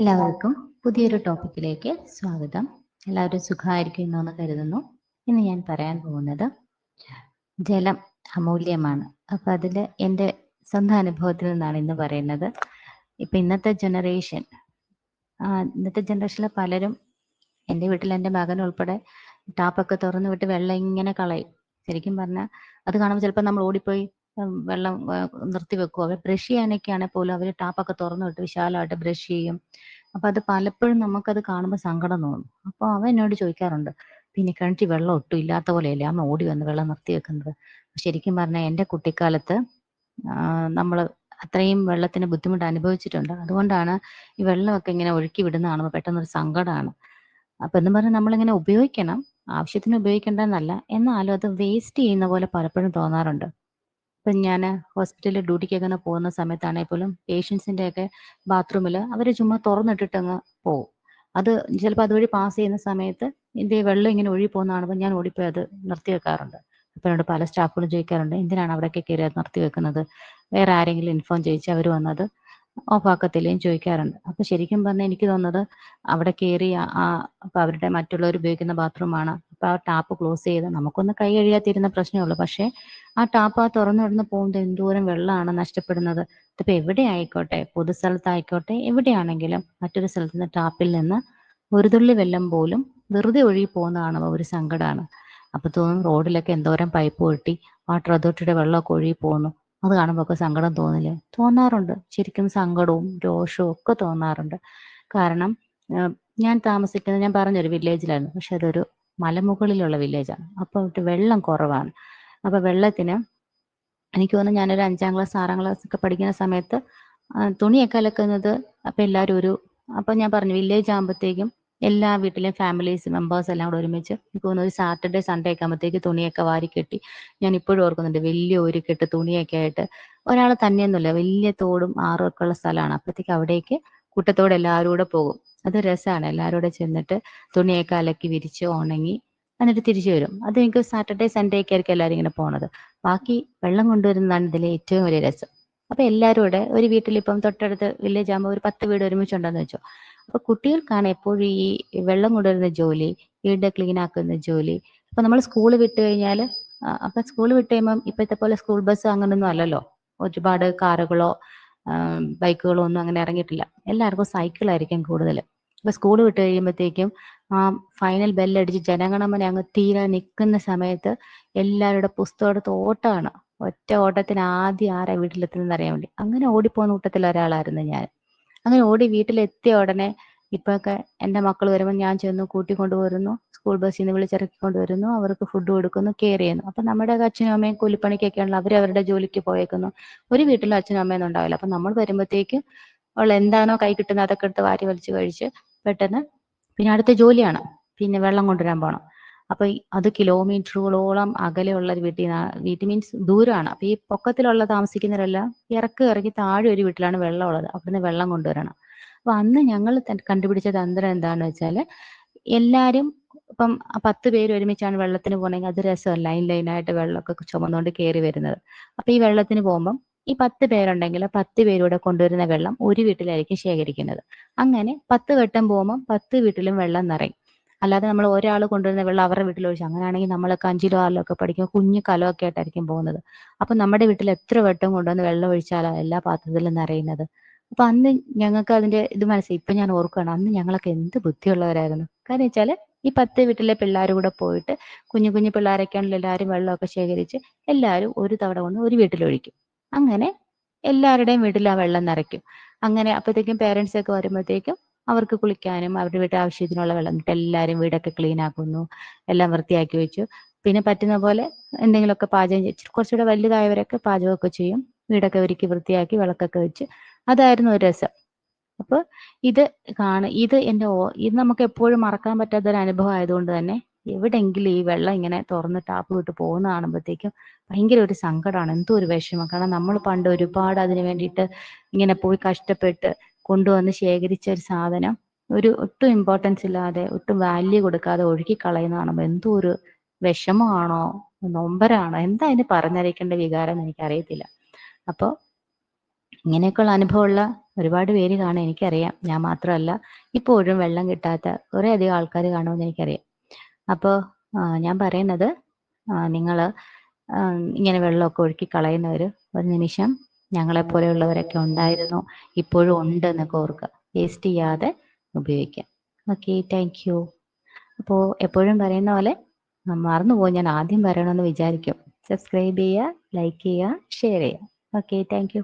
എല്ലാവർക്കും പുതിയൊരു ടോപ്പിക്കിലേക്ക് സ്വാഗതം. എല്ലാവരും സുഖമായിരിക്കുന്നു എന്ന് കരുതുന്നു. ഇന്ന് ഞാൻ പറയാൻ പോകുന്നത് ജലം അമൂല്യമാണ്. അപ്പൊ അതിൽ എന്റെ സ്വന്തം അനുഭവത്തിൽ നിന്നാണ് ഇന്ന് പറയുന്നത്. ഇപ്പൊ ഇന്നത്തെ ജനറേഷൻ ഇന്നത്തെ ജനറേഷനിലെ പലരും എന്റെ വീട്ടിൽ എന്റെ മകൻ ഉൾപ്പെടെ ടാപ്പൊക്കെ തുറന്നു വിട്ട് വെള്ളം ഇങ്ങനെ കളയും. ശരിക്കും പറഞ്ഞാൽ അത് കാണുമ്പോൾ ചിലപ്പോൾ നമ്മൾ ഓടിപ്പോയി വെള്ളം നിർത്തി വെക്കും. അവർ ബ്രഷ് ചെയ്യാനൊക്കെയാണെങ്കിൽ പോലും അവർ ടാപ്പൊക്കെ തുറന്നു വിട്ട് വിശാലമായിട്ട് ബ്രഷ് ചെയ്യും. അപ്പൊ അത് പലപ്പോഴും നമുക്കത് കാണുമ്പോൾ സങ്കടം തോന്നും. അപ്പൊ അവൻ എന്നോട് ചോദിക്കാറുണ്ട് പിന്നെ കിണറ്റിൽ വെള്ളം ഒട്ടും ഇല്ലാത്ത പോലെയല്ലേ അമ്മ ഓടി വന്ന് വെള്ളം നിർത്തി വെക്കുന്നത്? ശരിക്കും പറഞ്ഞാൽ എന്റെ കുട്ടിക്കാലത്ത് നമ്മൾ അത്രയും വെള്ളത്തിന് ബുദ്ധിമുട്ട് അനുഭവിച്ചിട്ടുണ്ട്. അതുകൊണ്ടാണ് ഈ വെള്ളമൊക്കെ ഇങ്ങനെ ഒഴുക്കി വിടുന്ന കാണുമ്പോൾ പെട്ടെന്നൊരു സങ്കടമാണ് അപ്പൊ എന്ന് പറഞ്ഞാൽ നമ്മളിങ്ങനെ ഉപയോഗിക്കണം. ആവശ്യത്തിന് ഉപയോഗിക്കേണ്ടെന്നല്ല എന്നാലും അത് വേസ്റ്റ് ചെയ്യുന്ന പോലെ പലപ്പോഴും തോന്നാറുണ്ട്. ഇപ്പൊ ഞാൻ ഹോസ്പിറ്റലിൽ ഡ്യൂട്ടിക്കൊക്കെ ഒന്ന് പോകുന്ന സമയത്താണെങ്കിൽ പോലും പേഷ്യൻസിന്റെയൊക്കെ ബാത്റൂമിൽ അവർ ചുമ്മാ തുറന്നിട്ടിട്ട് അങ്ങ് പോകും അത് ചിലപ്പോൾ അതുവഴി പാസ് ചെയ്യുന്ന സമയത്ത് എന്റെ വെള്ളം ഇങ്ങനെ ഒഴുകി പോകുന്ന കാണുമ്പോൾ ഞാൻ ഓടിപ്പോയി അത് നിർത്തി വെക്കാറുണ്ട്. ഇപ്പം എന്നോട് പല സ്റ്റാഫുകളും ചോദിക്കാറുണ്ട് എന്തിനാണ് അവിടെയൊക്കെ കയറി അത് നിർത്തി വെക്കുന്നത്? വേറെ ആരെങ്കിലും ഇൻഫോം ചെയ്യിച്ച് അവർ വന്നത്? ഓഫാക്കത്തില്ലേയും ചോദിക്കാറുണ്ട്. അപ്പൊ ശരിക്കും പറഞ്ഞാൽ എനിക്ക് തോന്നുന്നത് അവിടെ കയറി ആ അപ്പൊ അവരുടെ മറ്റുള്ളവർ ഉപയോഗിക്കുന്ന ബാത്റൂമാണ് അപ്പൊ ആ ടാപ്പ് ക്ലോസ് ചെയ്ത് നമുക്കൊന്ന് കൈ കഴിയാത്തിരുന്ന പ്രശ്നമേ ഉള്ളൂ. പക്ഷെ ആ ടാപ്പ് ആ തുറന്നു വിടുന്ന പോകുമ്പോൾ എന്തോരം വെള്ളമാണ് നഷ്ടപ്പെടുന്നത്. ഇതിപ്പോ എവിടെ ആയിക്കോട്ടെ? പൊതുസ്ഥലത്തായിക്കോട്ടെ എവിടെയാണെങ്കിലും മറ്റൊരു സ്ഥലത്ത് നിന്ന് ടാപ്പിൽ നിന്ന് ഒരു തുള്ളി വെള്ളം പോലും വെറുതെ ഒഴുകി പോകുന്നതാണ് ഒരു സങ്കടമാണ് അപ്പൊ തോന്നും റോഡിലൊക്കെ എന്തോരം പൈപ്പ് പൊട്ടി വാട്ടർ അതോറിറ്റിയുടെ വെള്ളമൊക്കെ ഒഴുകി പോകുന്നു. അത് കാണുമ്പോൾ ഒക്കെ സങ്കടം തോന്നില്ലേ? തോന്നാറുണ്ട്. ശരിക്കും സങ്കടവും രോഷവും ഒക്കെ തോന്നാറുണ്ട്. കാരണം ഞാൻ താമസിക്കുന്നത് ഞാൻ പറഞ്ഞൊരു വില്ലേജിലായിരുന്നു. പക്ഷെ അതൊരു മലമുകളിലുള്ള വില്ലേജാണ്. അപ്പൊ അവിടെ വെള്ളം കുറവാണ്. അപ്പൊ വെള്ളത്തിന് എനിക്ക് തോന്നുന്നു ഞാനൊരു അഞ്ചാം ക്ലാസ് ആറാം ക്ലാസ് ഒക്കെ പഠിക്കുന്ന സമയത്ത് തുണിയൊക്കെ അലക്കുന്നത് അപ്പൊ എല്ലാവരും ഒരു അപ്പൊ ഞാൻ പറഞ്ഞു വില്ലേജ് ആകുമ്പോഴത്തേക്കും എല്ലാ വീട്ടിലെയും ഫാമിലീസ് മെമ്പേഴ്സ് എല്ലാം കൂടെ ഒരുമിച്ച് എനിക്ക് തോന്നുന്നു ഒരു സാറ്റർഡേ സൺഡേ ഒക്കെ ആകുമ്പോഴത്തേക്ക് തുണിയൊക്കെ വാരി കെട്ടി ഞാൻ ഇപ്പോഴും ഓർക്കുന്നുണ്ട് വലിയ ഒരു കെട്ട് തുണിയൊക്കെ ആയിട്ട്. ഒരാൾ തന്നെയൊന്നുമില്ല വലിയ തോടും ആറും ഒക്കെ ഉള്ള സ്ഥലമാണ്. അപ്പോഴത്തേക്ക് അവിടേക്ക് കൂട്ടത്തോടെ എല്ലാവരും കൂടെ പോകും. അത് രസമാണ്. എല്ലാവരും കൂടെ ചെന്നിട്ട് തുണിയൊക്കെ അലക്കി വിരിച്ച് ഉണങ്ങി എന്നിട്ട് തിരിച്ചു വരും. അത് എനിക്ക് സാറ്റർഡേ സൺഡേ ഒക്കെ ആയിരിക്കും എല്ലാവരും ഇങ്ങനെ പോണത്. ബാക്കി വെള്ളം കൊണ്ടുവരുന്നതാണ് ഇതിലെ ഏറ്റവും വലിയ രസം. അപ്പൊ എല്ലാവരും കൂടെ ഒരു വീട്ടിൽ ഇപ്പം തൊട്ടടുത്ത് വില്ലേജ് ആകുമ്പോൾ ഒരു പത്ത് വീട് ഒരുമിച്ചുണ്ടെന്ന് വെച്ചോ. അപ്പൊ കുട്ടികൾക്കാണ് എപ്പോഴും ഈ വെള്ളം കൊണ്ടുവരുന്ന ജോലി വീട് ക്ലീൻ ആക്കുന്ന ജോലി. അപ്പൊ നമ്മൾ സ്കൂൾ വിട്ട് കഴിഞ്ഞാൽ അപ്പൊ സ്കൂൾ വിട്ട് കഴിയുമ്പോൾ ഇപ്പോഴത്തെ പോലെ സ്കൂൾ ബസ് അങ്ങനൊന്നും അല്ലല്ലോ. ഒരുപാട് കാറുകളോ ബൈക്കുകളോ ഒന്നും അങ്ങനെ ഇറങ്ങിയിട്ടില്ല. എല്ലാവർക്കും സൈക്കിൾ ആയിരിക്കും കൂടുതൽ അപ്പൊ സ്കൂൾ വിട്ട് കഴിയുമ്പോഴത്തേക്കും ആ ഫൈനൽ ബെല്ലടിച്ച് ജനഗണമന അങ്ങ് തീരെ നിൽക്കുന്ന സമയത്ത് എല്ലാവരുടെ പുസ്തകത്തെ ഓട്ടമാണ് ഒറ്റ ഓട്ടത്തിന് ആദ്യം ആരാ വീട്ടിലെത്തുന്നത് അറിയാൻ വേണ്ടി. അങ്ങനെ ഓടിപ്പോകുന്ന കൂട്ടത്തിൽ ഒരാളായിരുന്നു ഞാൻ. അങ്ങനെ ഓടി വീട്ടിലെത്തിയ ഉടനെ ഇപ്പൊക്കെ എന്റെ മക്കൾ വരുമ്പോൾ ഞാൻ ചെന്ന് കൂട്ടിക്കൊണ്ടുവരുന്നു. സ്കൂൾ ബസ്സിൽ നിന്ന് വിളിച്ചിറക്കി കൊണ്ടുവരുന്നു അവർക്ക് ഫുഡ് കൊടുക്കുന്നു കെയർ ചെയ്യുന്നു. അപ്പൊ നമ്മുടെ അച്ഛനും അമ്മയും കൂലിപ്പണിക്കൊക്കെ ഉള്ള അവർ അവരുടെ ജോലിക്ക് പോയേക്കുന്നു. ഒരു വീട്ടിലും അച്ഛനും അമ്മയൊന്നും ഉണ്ടാവില്ല. അപ്പൊ നമ്മൾ വരുമ്പോഴത്തേക്ക് ഉള്ള എന്താണോ കൈ കിട്ടുന്നത് അതൊക്കെ എടുത്ത് വാരി വലിച്ചു കഴിച്ച് പെട്ടെന്ന് പിന്നെ അടുത്ത ജോലിയാണ്. പിന്നെ വെള്ളം കൊണ്ടുവരാൻ പോണം. അപ്പൊ അത് കിലോമീറ്ററുകളോളം അകലെയുള്ള ഒരു വീട്ടിൽ വീട്ടിൽ മീൻസ് ദൂരമാണ് അപ്പൊ ഈ പൊക്കത്തിലുള്ള താമസിക്കുന്നവരെല്ലാം ഇറക്കി ഇറക്കി താഴെ ഒരു വീട്ടിലാണ് വെള്ളമുള്ളത്. അവിടുന്ന് വെള്ളം കൊണ്ടുവരണം. അപ്പൊ അന്ന് ഞങ്ങൾ കണ്ടുപിടിച്ച തന്ത്രം എന്താന്ന് വെച്ചാൽ എല്ലാരും ഇപ്പം പത്ത് പേര് ഒരുമിച്ചാണ് വെള്ളത്തിന് പോകണമെങ്കിൽ അത് രസമല്ല ലൈൻ ലൈനായിട്ട് വെള്ളമൊക്കെ ചുമന്നുകൊണ്ട് കയറി വരുന്നത്. അപ്പൊ ഈ വെള്ളത്തിന് പോകുമ്പം ഈ പത്ത് പേരുണ്ടെങ്കിൽ പത്ത് പേരൂടെ കൊണ്ടുവരുന്ന വെള്ളം ഒരു വീട്ടിലായിരിക്കും ശേഖരിക്കുന്നത്. അങ്ങനെ പത്ത് വട്ടം പോകുമ്പോൾ പത്ത് വീട്ടിലും വെള്ളം നിറയും. അല്ലാതെ നമ്മൾ ഒരാൾ കൊണ്ടുവരുന്ന വെള്ളം അവരുടെ വീട്ടിൽ ഒഴിച്ചു അങ്ങനെയാണെങ്കിൽ നമ്മളൊക്കെ അഞ്ചിലോ ആറിലോ ഒക്കെ പഠിക്കുമ്പോൾ കുഞ്ഞു കലമൊക്കെ ആയിട്ടായിരിക്കും പോകുന്നത്. അപ്പൊ നമ്മുടെ വീട്ടിൽ എത്ര വട്ടം കൊണ്ടുവന്ന് വെള്ളം ഒഴിച്ചാലാ എല്ലാ പാത്രത്തിലും നിറയുന്നത്. അപ്പൊ അന്ന് ഞങ്ങൾക്ക് അതിന്റെ ഇത് മനസ്സിലായി ഇപ്പൊ ഞാൻ ഓർക്കുകയാണ് അന്ന് ഞങ്ങളൊക്കെ എന്ത് ബുദ്ധിയുള്ളവരായിരുന്നു. കാരണം വെച്ചാൽ ഈ പത്ത് വീട്ടിലെ പിള്ളേർ കൂടെ പോയിട്ട് കുഞ്ഞു കുഞ്ഞു പിള്ളേരൊക്കെയാണല്ലോ എല്ലാവരും വെള്ളമൊക്കെ ശേഖരിച്ച് എല്ലാവരും ഒരു തവണ കൊണ്ട് ഒരു വീട്ടിൽ ഒഴിക്കും അങ്ങനെ എല്ലാവരുടെയും വീട്ടിൽ ആ വെള്ളം നിറയ്ക്കും. അങ്ങനെ അപ്പോഴത്തേക്കും പേരൻസ് ഒക്കെ വരുമ്പോഴത്തേക്കും അവർക്ക് കുളിക്കാനും അവരുടെ വീട്ടിൽ ആവശ്യത്തിനുള്ള വെള്ളം കിട്ടും എല്ലാവരും വീടൊക്കെ ക്ലീൻ ആക്കുന്നു. എല്ലാം വൃത്തിയാക്കി വെച്ചു. പിന്നെ പറ്റുന്ന പോലെ എന്തെങ്കിലുമൊക്കെ പാചകം ചെയ്യും കുറച്ചുകൂടെ വലുതായവരൊക്കെ പാചകമൊക്കെ ചെയ്യും. വീടൊക്കെ ഒരുക്കി വൃത്തിയാക്കി വിളക്കൊക്കെ വെച്ച്. അതായിരുന്നു ഒരു രസം. അപ്പൊ ഇത് കാണ ഇത് എന്റെ ഓ- ഇത് നമുക്ക് എപ്പോഴും മറക്കാൻ പറ്റാത്ത ഒരു അനുഭവം ആയതുകൊണ്ട് തന്നെ എവിടെങ്കിലും ഈ വെള്ളം ഇങ്ങനെ തുറന്ന് ടാപ്പ് വിട്ട് പോകുന്ന കാണുമ്പോഴത്തേക്കും ഭയങ്കര ഒരു സങ്കടമാണ്. എന്തോ ഒരു വിഷമം. കാരണം നമ്മൾ പണ്ട് ഒരുപാട് അതിന് വേണ്ടിയിട്ട് ഇങ്ങനെ പോയി കഷ്ടപ്പെട്ട് കൊണ്ടുവന്ന് ശേഖരിച്ച ഒരു സാധനം ഒരു ഒട്ടും ഇമ്പോർട്ടൻസ് ഇല്ലാതെ ഒട്ടും വാല്യൂ കൊടുക്കാതെ ഒഴുകി കളയുന്ന കാണുമ്പോൾ എന്തോ ഒരു വിഷമമാണോ? നൊമ്പരാണോ? എന്താ അതിന് പറഞ്ഞറിയിക്കേണ്ട വികാരം എനിക്കറിയത്തില്ല. അപ്പോൾ ഇങ്ങനെയൊക്കെയുള്ള അനുഭവമുള്ള ഒരുപാട് പേര് കാണും എനിക്കറിയാം. ഞാൻ മാത്രമല്ല ഇപ്പോഴും വെള്ളം കിട്ടാത്ത കുറേ അധികം ആൾക്കാർ കാണുമെന്ന് എനിക്കറിയാം. അപ്പോൾ ഞാൻ പറയുന്നത് നിങ്ങൾ ഇങ്ങനെ വെള്ളമൊക്കെ ഒഴുക്കി കളയുന്നവർ ഒരു നിമിഷം ഞങ്ങളെ പോലെയുള്ളവരൊക്കെ ഉണ്ടായിരുന്നു. ഇപ്പോഴും ഉണ്ട് എന്നൊക്കെ ഓർക്കുക. വേസ്റ്റ് ചെയ്യാതെ ഉപയോഗിക്കാം ഓക്കെ താങ്ക് യു അപ്പോൾ എപ്പോഴും പറയുന്ന പോലെ മറന്നുപോകും ഞാൻ ആദ്യം പറയണമെന്ന് വിചാരിക്കും. സബ്സ്ക്രൈബ് ചെയ്യുക ലൈക്ക് ചെയ്യുക ഷെയർ ചെയ്യുക. Okay thank